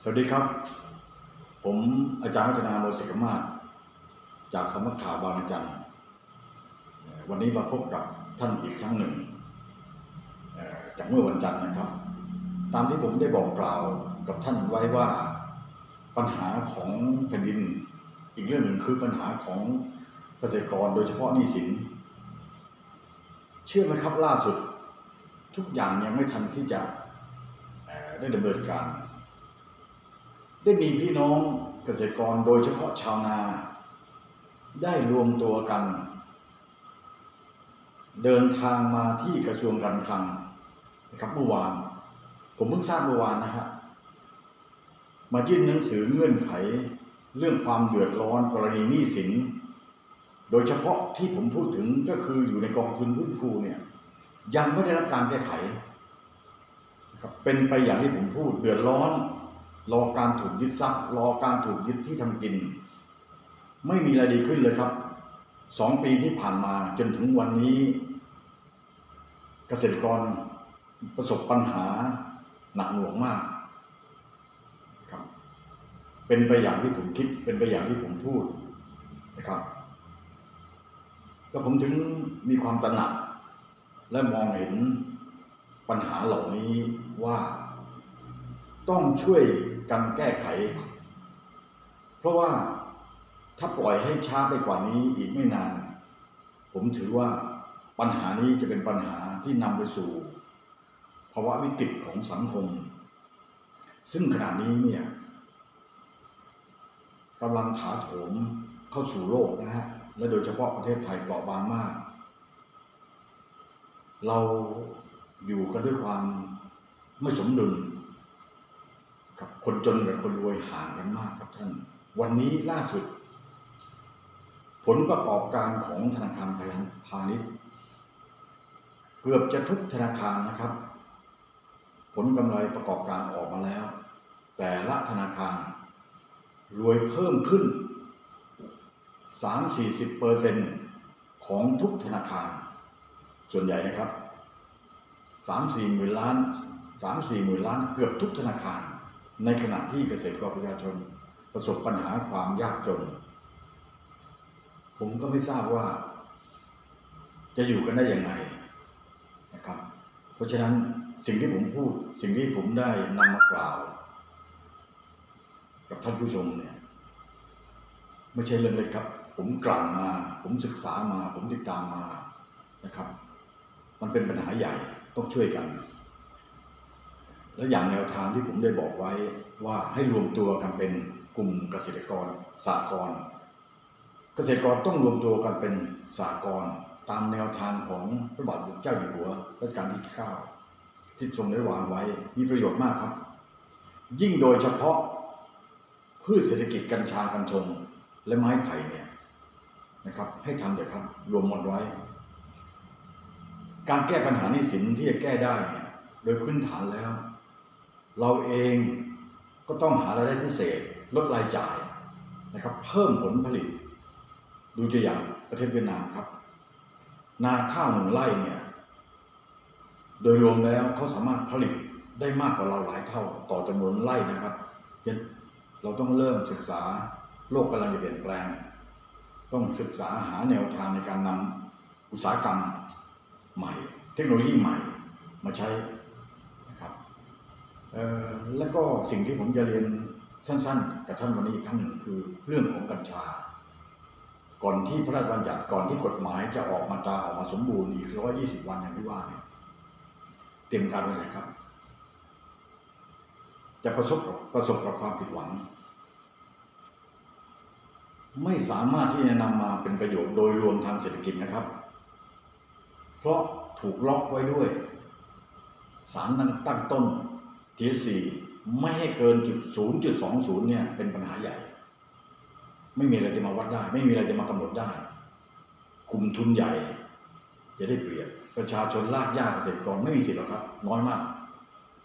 สวัสดีครับ ผมอาจารย์วัฒนาโมศิกมาศจากสำนักข่าวบางจันเอ่อวันนี้มาพบกับท่านอีกครั้งหนึ่ง จากเมื่อวันจันทร์นะครับ ตามที่ผมได้บอกกล่าวกับท่านไว้ว่าปัญหาของแผ่นดิน อีกเรื่องหนึ่งคือปัญหาของเกษตรกรโดยเฉพาะหนี้สิน เชื่อไหมครับล่าสุด ทุกอย่างยังไม่ทันที่จะได้ดำเนินการ ได้มีพี่น้องเกษตรกรโดยเฉพาะชาวนา ได้รวมตัวกัน เดินทางมาที่กระทรวงการคลังนะครับเมื่อวาน ผมเพิ่งทราบเมื่อวานนะฮะมายื่นหนังสือเงื่อนไขเรื่องความเดือดร้อนกรณีหนี้สิน โดยเฉพาะที่ผมพูดถึงก็คืออยู่ในกองทุนพื้นฟูเนี่ยยังไม่ได้รับการแก้ไข เป็นไปอย่างที่ผมพูดเดือดร้อน รอการถูกยึดทรัพย์ รอการถูกยึดที่ทำกิน ไม่มีอะไรดีขึ้นเลยครับสองปีที่ผ่านมาจนถึงวันนี้ เกษตรกรประสบปัญหาหนักหน่วงมากครับ เป็นไปอย่างที่ผมคิด เป็นไปอย่างที่ผมพูดนะครับก็ผมถึงมีความตระหนัก และมองเห็นปัญหาเหล่านี้ว่าต้องช่วย กันแก้ไข เพราะว่าถ้าปล่อยให้ช้าไปกว่านี้อีกไม่นาน ผมถือว่าปัญหานี้จะเป็นปัญหาที่นำไปสู่ ภาวะวิกฤตของสังคม ซึ่งขณะนี้เนี่ยกำลังถาโถมเข้าสู่โลกนะฮะ และโดยเฉพาะประเทศไทยเปราะบางมาก เราอยู่กันด้วยความไม่สมดุล ครับคนจนกับคนรวยห่างกันมากครับท่าน วันนี้ล่าสุด ผลประกอบการของธนาคารพาณิชย์ เกือบจะทุกธนาคารนะครับ ผลกำไรประกอบการออกมาแล้ว แต่ละธนาคาร รวยเพิ่มขึ้น 3-40เปอร์เซ็นของทุกธนาคาร ส่วนใหญ่นะครับ 3-4หมื่นล้าน3-4หมื่นล้านเกือบทุกธนาคาร ในขณะที่เกษตรกรประชาชนประสบปัญหาความยากจน ผมก็ไม่ทราบว่า จะอยู่กันได้ยังไงนะครับ เพราะฉะนั้นสิ่งที่ผมพูดสิ่งที่ผมได้นำมากล่าว กับท่านผู้ชมเนี่ยไม่ใช่เรื่องเล็กครับ ผมกลั่นมา ผมศึกษามา ผมติดตามมานะครับ มันเป็นปัญหาใหญ่ต้องช่วยกัน และอย่างแนวทางที่ผมได้บอกไว้ว่าให้รวมตัวกันเป็นกลุ่มเกษตรกรสากลเกษตรกรต้องรวมตัวกันเป็นสากลตามแนวทางของพระบาทสมเด็จเจ้าอยู่หัวรัชกาลที่เก้าที่ทรงได้วางไว้มีประโยชน์มากครับ ยิ่งโดยเฉพาะพืชเศรษฐกิจกัญชากัญชงและไม้ไผ่เนี่ยนะครับให้ทำเดี๋ยวครับรวมหมดไว้ การแก้ปัญหาหนี้สินที่จะแก้ได้เนี่ยโดยพื้นฐานแล้ว เราเองก็ต้องหารายได้พิเศษลดรายจ่ายนะครับ เพิ่มผลผลิต ดูตัวอย่างประเทศเวียดนามครับ นาข้าวหนึ่งไร่เนี่ย โดยรวมแล้วเขาสามารถผลิตได้มากกว่าเราหลายเท่าต่อจำนวนไร่นะครับเราต้องเริ่มศึกษาโลกกำลังจะเปลี่ยนแปลง ต้องศึกษาหาแนวทางในการนำอุตสาหกรรมใหม่ เทคโนโลยีใหม่มาใช้ แล้วก็สิ่งที่ผมจะเรียนสั้นๆกับท่านวันนี้อีกครั้งหนึ่งคือเรื่องของกัญชา ก่อนที่พระราชบัญญัติก่อนที่กฎหมายจะออกมาตราออกมาสมบูรณ์อีกร้อยยี่สิบวันอย่างที่ว่าเนี่ยเตรียมการไว้เลยครับ จะประสบกับประสบกับความผิดหวัง ไม่สามารถที่จะนำมาเป็นประโยชน์โดยรวมทางเศรษฐกิจนะครับ เพราะถูกล็อกไว้ด้วยสารตั้งต้น THC ไม่ให้เกินจุด0.20เนี่ยเป็นปัญหาใหญ่ ไม่มีอะไรจะมาวัดได้ ไม่มีอะไรจะมากำหนดได้กลุ่มทุนใหญ่ จะได้เปรียบประชาชนลากยากเกษตรกรไม่มีสิทธิ์หรอกครับ น้อยมาก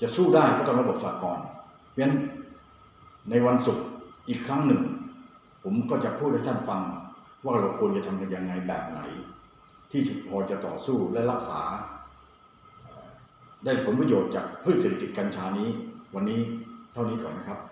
จะสู้ได้ก็ต้องระบบสากลเพราะฉะนั้นในวันศุกร์อีกครั้งหนึ่ง ผมก็จะพูดให้ท่านฟังว่าเราควรจะทำกันยังไงแบบไหน ที่พอจะต่อสู้และรักษา ได้ผลประโยชน์จากพืชเศรษฐกิจกัญชานี้ วันนี้เท่านี้ก่อนนะครับ